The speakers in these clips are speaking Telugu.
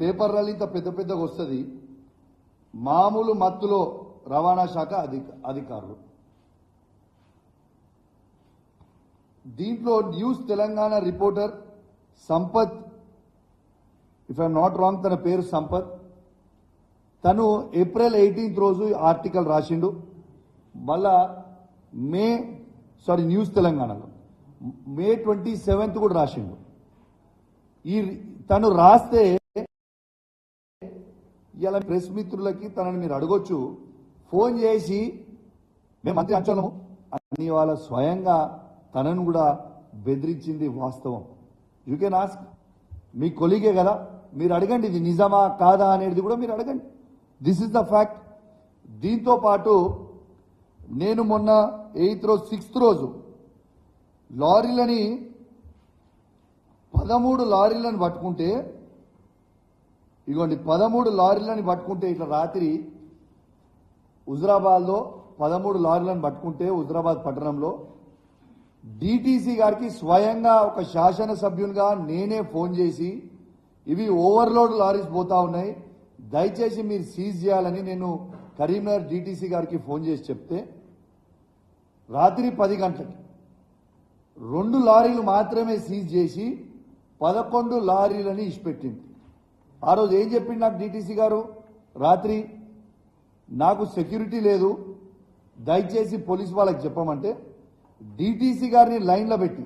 పేపర్ పేపర్లలో ఇంత పెద్ద పెద్దగా వస్తుంది మామూలు మత్తులో రవాణా శాఖ అధిక అధికారులు. దీంట్లో news Telangana reporter Sampath if I'm not wrong తన పేరు సంపత్. తను ఏప్రిల్ ఎయిటీన్త్ రోజు ఆర్టికల్ రాసిండు. మళ్ళా మే సారీ న్యూస్ తెలంగాణలో. మే ట్వంటీ సెవెంత్ కూడా రాసిండు. ఈ తను రాస్తే ఇలా ప్రెస్ మిత్రులకి తనని మీరు అడగొచ్చు. ఫోన్ చేసి మేము మంత్రి అంచలము అని వాళ్ళ స్వయంగా తనను కూడా బెదిరించింది వాస్తవం. You can ask me colleague కదా మీరు అడగండి ఇది నిజమా కాదా అనేది కూడా మీరు అడగండి. దిస్ ఇస్ ద ఫ్యాక్ట్ దీంతో పాటు నేను మొన్న ఎయిత్ రోజు సిక్స్త్ రోజు లారీలని పదమూడు లారీలను పట్టుకుంటే ఇగోండి పదమూడు లారీలను పట్టుకుంటే ఇట్లా రాత్రి హుజరాబాద్లో పదమూడు లారీలను పట్టుకుంటే హుజరాబాద్ పట్టణంలో డిటీసీ గారికి స్వయంగా ఒక శాసనసభ్యునిగా నేనే ఫోన్ చేసి ఇవి ఓవర్లోడ్ లారీస్ పోతా ఉన్నాయి దయచేసి మీరు సీజ్ చేయాలని నేను కరీంనగర్ డిటీసీ గారికి ఫోన్ చేసి చెప్తే రాత్రి పది గంటలకి రెండు లారీలు మాత్రమే సీజ్ చేసి పదకొండు లారీలని ఇచ్చిపెట్టింది. ఆ రోజు ఏం చెప్పింది నాకు డిటిసి గారు? రాత్రి నాకు సెక్యూరిటీ లేదు దయచేసి పోలీస్ వాళ్ళకి చెప్పమంటే డిటిసి గారిని లైన్లో పెట్టి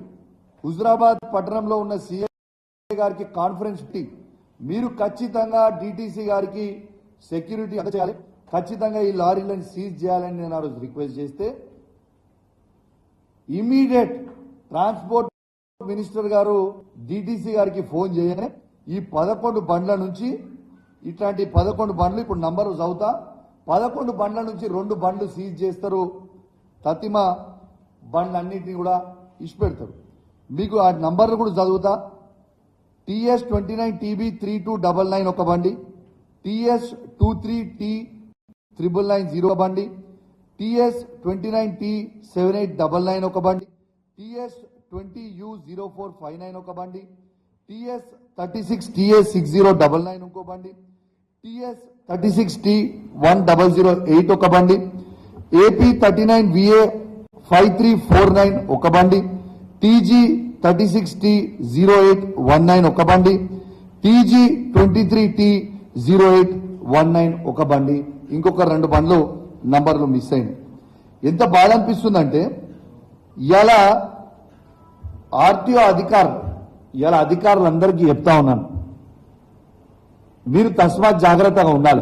హుజరాబాద్ పట్టణంలో ఉన్న సీఎం గారికి కాన్ఫరెన్స్ పెట్టి మీరు ఖచ్చితంగా డిటిసి గారికి సెక్యూరిటీ అందచేయాలి ఖచ్చితంగా ఈ లారీలను సీజ్ చేయాలని నేను ఆ రోజు రిక్వెస్ట్ చేస్తే ఇమీడియట్ ట్రాన్స్పోర్ట్ మినిస్టర్ గారు డిటిసి గారికి ఫోన్ చేయనే ఈ పదకొండు బండ్ల నుంచి ఇట్లాంటి పదకొండు బండ్లు ఇప్పుడు నంబర్ చదువుతా. పదకొండు బండ్ల నుంచి రెండు బండ్లు సీజ్ చేస్తారు. తతిమ బండ్లన్నింటినీ కూడా ఇచ్చిపెడతారు. మీకు ఆ నంబర్లు కూడా చదువుతా. TS twenty nine TB three two double nine ఒక బండి. TS two three T triple nine zero బండి. TS twenty nine T seven eight double nine ఒక బండి. TS twenty U zero four five nine ఒక బండి. TS thirty six TS six zero double nine ఇంకో బండి. TS thirty six T one double zero eight ఒక బండి. AP thirty nine VA five three four nine ఒక బండి. TG thirty six T zero eight one nine ఒక బండి. TG twenty three T zero eight one nine ఒక బండి. ఇంకొక రెండు బండ్లు నంబర్లు మిస్ అయింది ఎంత బాధ అనిపిస్తుందంటే ఇలా ఆర్టీఓ అధికారులు ఇలా అధికారులందరికీ చెప్తా ఉన్నాను. మీరు తస్మాత్ జాగ్రత్తగా ఉండాలి.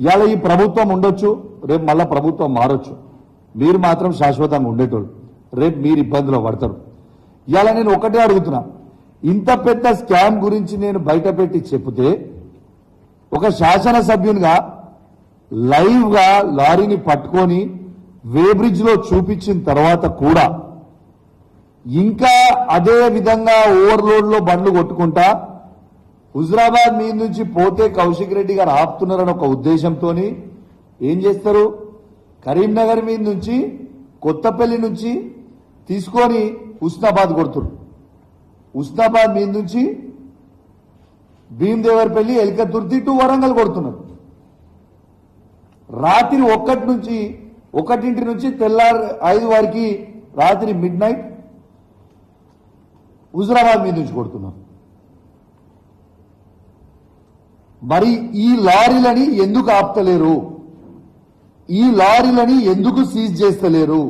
ఇవాళ ఈ ప్రభుత్వం ఉండొచ్చు రేపు మళ్ళా ప్రభుత్వం మారొచ్చు. మీరు మాత్రం శాశ్వతంగా ఉండేటోళ్ళు. రేపు మీరు ఇబ్బందిలో పడతారు. ఇవాళ నేను ఒకటే అడుగుతున్నా. ఇంత పెద్ద స్కామ్ గురించి నేను బయట పెట్టి చెప్తే ఒక శాసనసభ్యునిగా లైవ్గా లారీని పట్టుకొని వేబ్రిడ్జ్లో చూపించిన తర్వాత కూడా ఇంకా అదే విధంగా ఓవర్లోడ్లో బండ్లు కొట్టుకుంటా హుజరాబాద్ మీద నుంచి పోతే కౌశిక్ రెడ్డి గారు ఆపుతున్నారని ఒక ఉద్దేశంతో ఏం చేస్తారు? కరీంనగర్ మీద నుంచి కొత్తపల్లి నుంచి తీసుకొని హుస్నాబాద్ కొడుతున్నారు హుస్నాబాద్ మీద నుంచి భీమదేవరపల్లి ఎలికతుర్తి టు వరంగల్ కొడుతున్నారు. రాత్రి ఒక్కటి నుంచి ఒకటింటి నుంచి తెల్లారు ఐదు వారికి రాత్రి మిడ్ నైట్ హుజురాబాద్ మీద నుంచి కొడుతున్నారు మరి ఈ లారీలని ఎందుకు ఆపుతలేరు? ఈ లారీలని ఎందుకు సీజ్ చేస్తలేరు?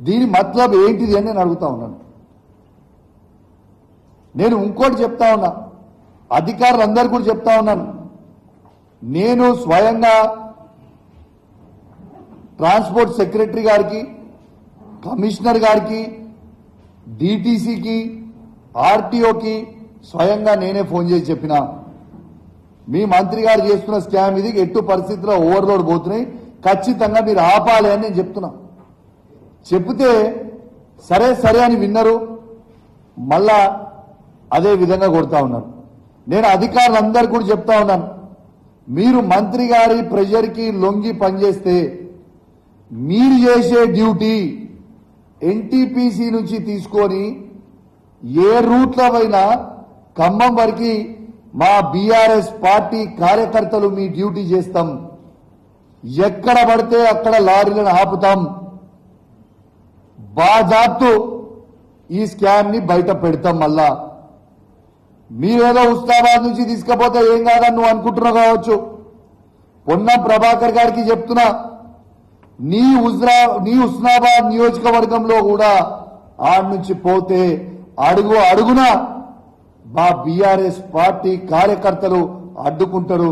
దీని మతలబ్ ఏంటిది అని నేను అడుగుతా ఉన్నాను. నేను ఇంకోటి చెప్తా ఉన్నా. అధికారులందరూ కూడా చెప్తా ఉన్నాను. నేను స్వయంగా ట్రాన్స్పోర్ట్ సెక్రటరీ గారికి కమిషనర్ గారికి డిటీసీకి ఆర్టీఓకి స్వయంగా నేనే ఫోన్ చేసి చెప్పిన. మీ మంత్రి గారు చేస్తున్న స్కామ్ ఇది ఎట్టు పరిస్థితిలో ఓవర్లోడ్ పోతున్నాయి ఖచ్చితంగా మీరు ఆపాలి అని నేను చెప్తున్నా. చెప్తే సరే సరే అని విన్నరు. మళ్ళా అదే విధంగా కొడతా ఉన్నారు. నేను అధికారులందరూ కూడా చెప్తా ఉన్నాను. మీరు మంత్రి గారి ప్రెషర్కి లొంగి పనిచేస్తే మీరు చేసే డ్యూటీ ఎన్టీపీసీ నుంచి తీసుకొని ఏ రూట్లో అయినా ఖమ్మం వరకు మా బీఆర్ఎస్ పార్టీ కార్యకర్తలు మీ డ్యూటీ చేస్తాం. ఎక్కడ పడితే అక్కడ లారీలను ఆపుతాం. బాజాబ్తు ఈ స్కామ్ని బయట పెడతాం మళ్ళా. మీరేదో ఉస్మాబాద్ నుంచి తీసుకపోతే ఏం కాదని నువ్వు అనుకుంటున్నావు కావచ్చు. పొన్నం ప్రభాకర్ గారికి చెప్తున్నా నీ ఉజ్రా నీ ఉస్నాబాద్ నియోజకవర్గంలో కూడా ఆడ నుంచి పోతే అడుగు అడుగున మా బీఆర్ఎస్ పార్టీ కార్యకర్తలు అడ్డుకుంటారు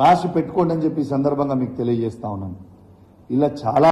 రాసి పెట్టుకోండి అని చెప్పి సందర్భంగా మీకు తెలియజేస్తా ఉన్నాను. ఇలా చాలా